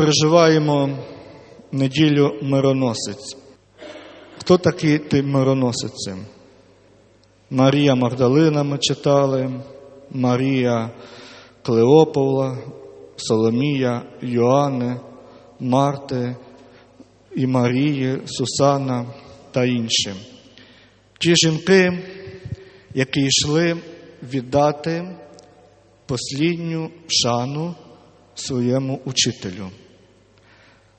переживаємо неділю мироносець. Хто такий ти мироносиці? Марія Магдалина ми читали, Марія Клеоповла, Соломія, Йоанни, Марти і Марії, Сусана та інші. Ті жінки, які йшли віддати послідню шану своєму учителю.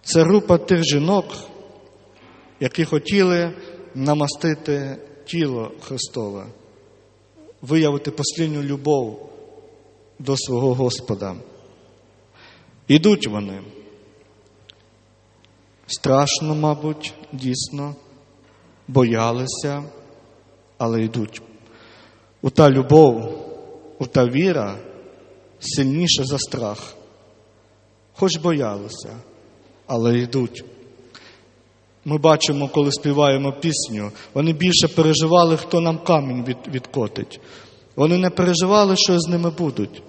Це група тих жінок, які хотіли намастити тіло Христове, виявити послідню любов до свого Господа. Ідуть вони. Страшно, мабуть, дійсно, боялися, але йдуть. У та любов, у та віра сильніша за страх. Хоч боялися, але йдуть. Ми бачимо, коли співаємо пісню, вони більше переживали, хто нам камінь від, відкотить. Вони не переживали, що з ними будуть,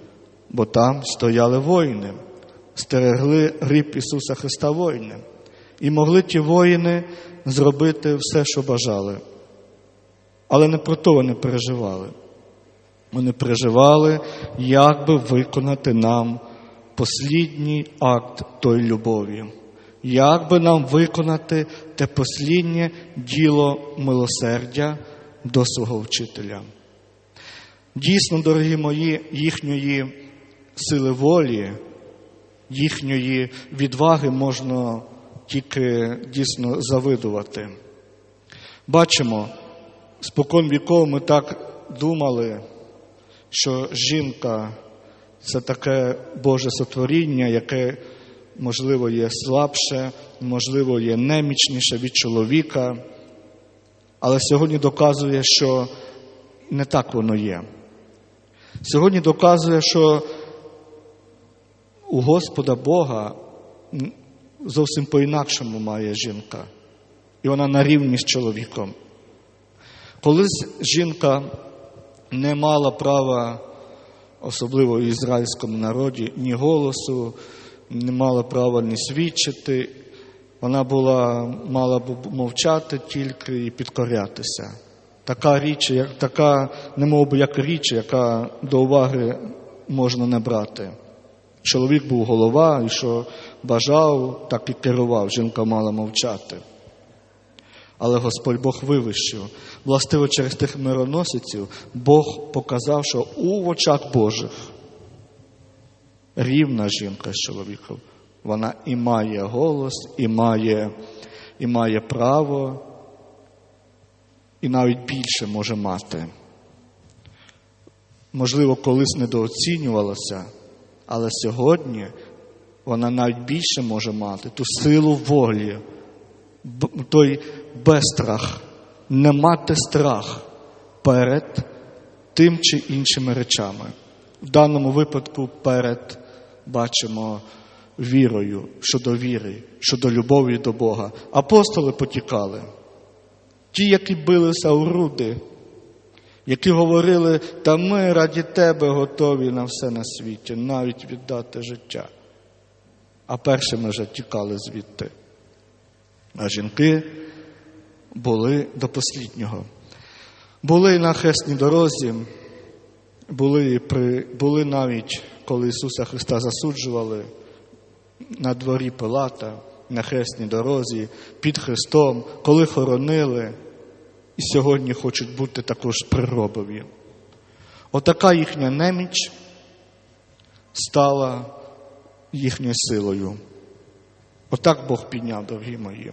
бо там стояли воїни, стерегли гріб Ісуса Христа воїни. І могли ті воїни зробити все, що бажали. Але не про то вони переживали. Вони переживали, як би виконати нам послідній акт тої любові, як би нам виконати те посліднє діло милосердя до свого вчителя. Дійсно, дорогі мої, їхньої сили волі, їхньої відваги можна тільки дійсно завидувати. Бачимо, спокон віков ми так думали, що жінка це таке Боже сотворіння, яке, можливо, є слабше, можливо, є немічніше від чоловіка. Але сьогодні доказує, що не так воно є. Сьогодні доказує, що у Господа Бога зовсім по-інакшому має жінка. І вона на рівні з чоловіком. Колись жінка не мала права, особливо в ізраїльському народі, ні голосу, не мала права ні свідчити. Вона була, мала б мовчати тільки і підкорятися. Така річ, як, така, не мов би, як річ, яка до уваги можна не брати. Чоловік був голова, і що бажав, так і керував. Жінка мала мовчати. Але Господь Бог вивищив. Властиво через тих мироносиців Бог показав, що у очах Божих рівна жінка з чоловіком. Вона і має голос, і має, і має право, і навіть більше може мати. Можливо, колись недооцінювалася, але сьогодні вона навіть більше може мати ту силу волі, той безстрах, не мати страх перед тим чи іншими речами. В даному випадку перед бачимо вірою, щодо віри, щодо любові до Бога. Апостоли потікали. Ті, які билися у руди, які говорили, та ми раді тебе готові на все на світі, навіть віддати життя. А першими вже тікали звідти. А жінки були до посліднього. Були на хресній дорозі, були, при, були навіть, коли Ісуса Христа засуджували на дворі Пилата, на хресній дорозі, під Христом, коли хоронили, і сьогодні хочуть бути також приробові. Отака їхня неміч стала їхньою силою. Отак Бог підняв, дорогі мої.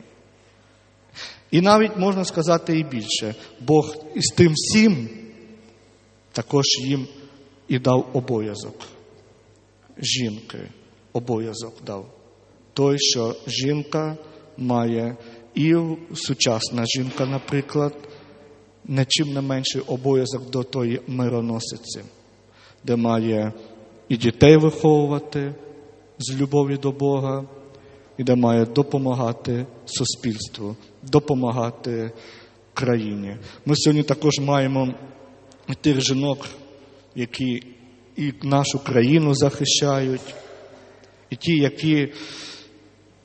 І навіть можна сказати і більше, Бог із тим всім також їм і дав обов'язок. Жінки обов'язок дав. Той, що жінка має, і сучасна жінка, наприклад, не чим не менший обов'язок до тої мироносиці, де має і дітей виховувати з любові до Бога, і де має допомагати суспільству, допомагати країні. Ми сьогодні також маємо тих жінок, які і нашу країну захищають, і ті, які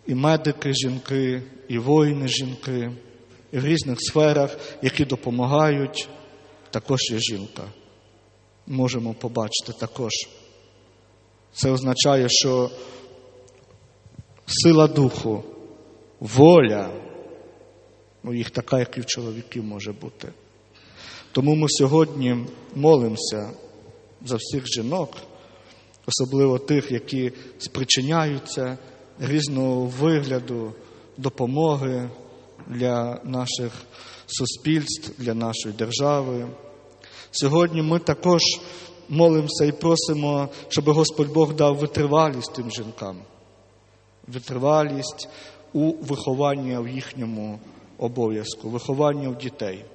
і медики жінки, і воїни жінки, і в різних сферах, які допомагають, також є жінка. Можемо побачити також. Це означає, що сила духу, воля у їх така, як і в чоловіків може бути. Тому ми сьогодні молимося за всіх жінок, особливо тих, які спричиняються різного вигляду допомоги для наших суспільств, для нашої держави. Сьогодні ми також молимося і просимо, щоб Господь Бог дав витривалість тим жінкам, витривалість у вихованні в їхньому обов'язку, виховання в дітей.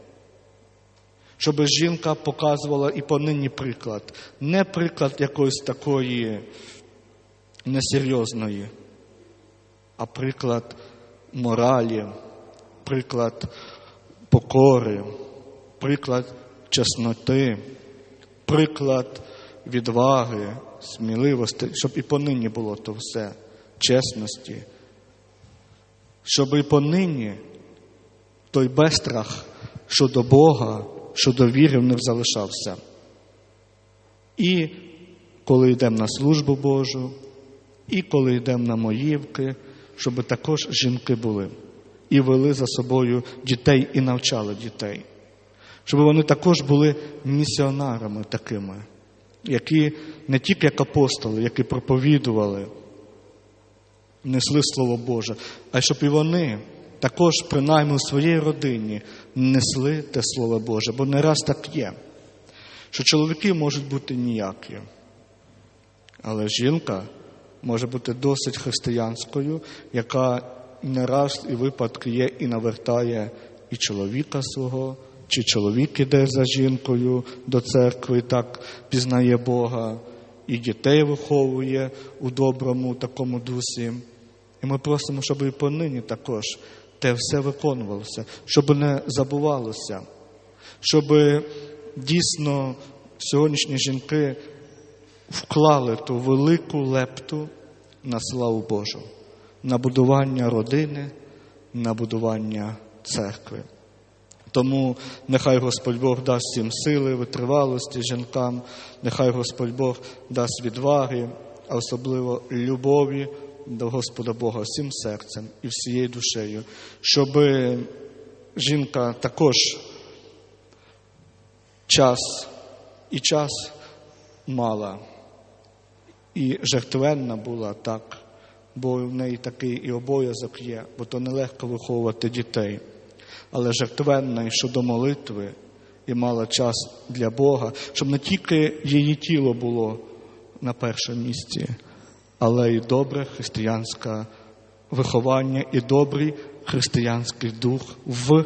Щоб жінка показувала і понині приклад, не приклад якоїсь такої несерйозної, а приклад моралі, приклад покори, приклад чесноти, приклад відваги, сміливості, щоб і понині було то все, чесності, щоб і понині той безстрах щодо Бога, щодо віри в них залишався. І коли йдемо на службу Божу, і коли йдемо на моївки, щоб також жінки були і вели за собою дітей і навчали дітей, щоб вони також були місіонарами такими, які не тільки як апостоли, які проповідували, несли Слово Боже, а щоб і вони також, принаймні у своїй родині, несли те Слово Боже, бо не раз так є, що чоловіки можуть бути ніякі, але жінка може бути досить християнською, яка не раз і випадки є і навертає і чоловіка свого, чи чоловік іде за жінкою до церкви, так пізнає Бога, і дітей виховує у доброму такому дусі. І ми просимо, щоб і понині також те все виконувалося, щоб не забувалося, щоб дійсно сьогоднішні жінки вклали ту велику лепту на славу Божу, на будування родини, на будування церкви. Тому нехай Господь Бог дасть всім сили, витривалості жінкам, нехай Господь Бог дасть відваги, а особливо любові до Господа Бога всім серцем і всією душею, щоб жінка також час і час мала, і жертвенна була так, бо в неї такий і обов'язок є, бо то нелегко виховувати дітей, але жертвенна і щодо молитви, і мала час для Бога, щоб не тільки її тіло було на першому місці, але і добре християнське виховання, і добрий християнський дух в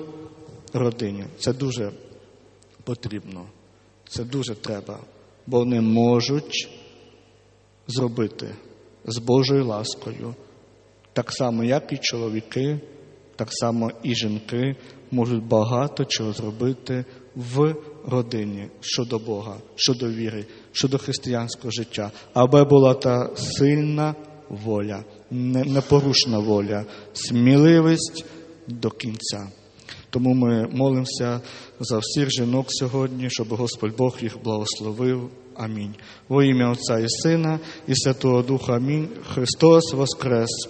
родині. Це дуже потрібно, це дуже треба, бо вони можуть зробити з Божою ласкою, так само, як і чоловіки, так само і жінки можуть багато чого зробити в родині щодо Бога, щодо віри, щодо християнського життя, аби була та сильна воля, непорушна воля, сміливість до кінця. Тому ми молимося за всіх жінок сьогодні, щоб Господь Бог їх благословив. Амінь. Во ім'я Отця і Сина і Святого Духа. Амінь. Христос Воскрес!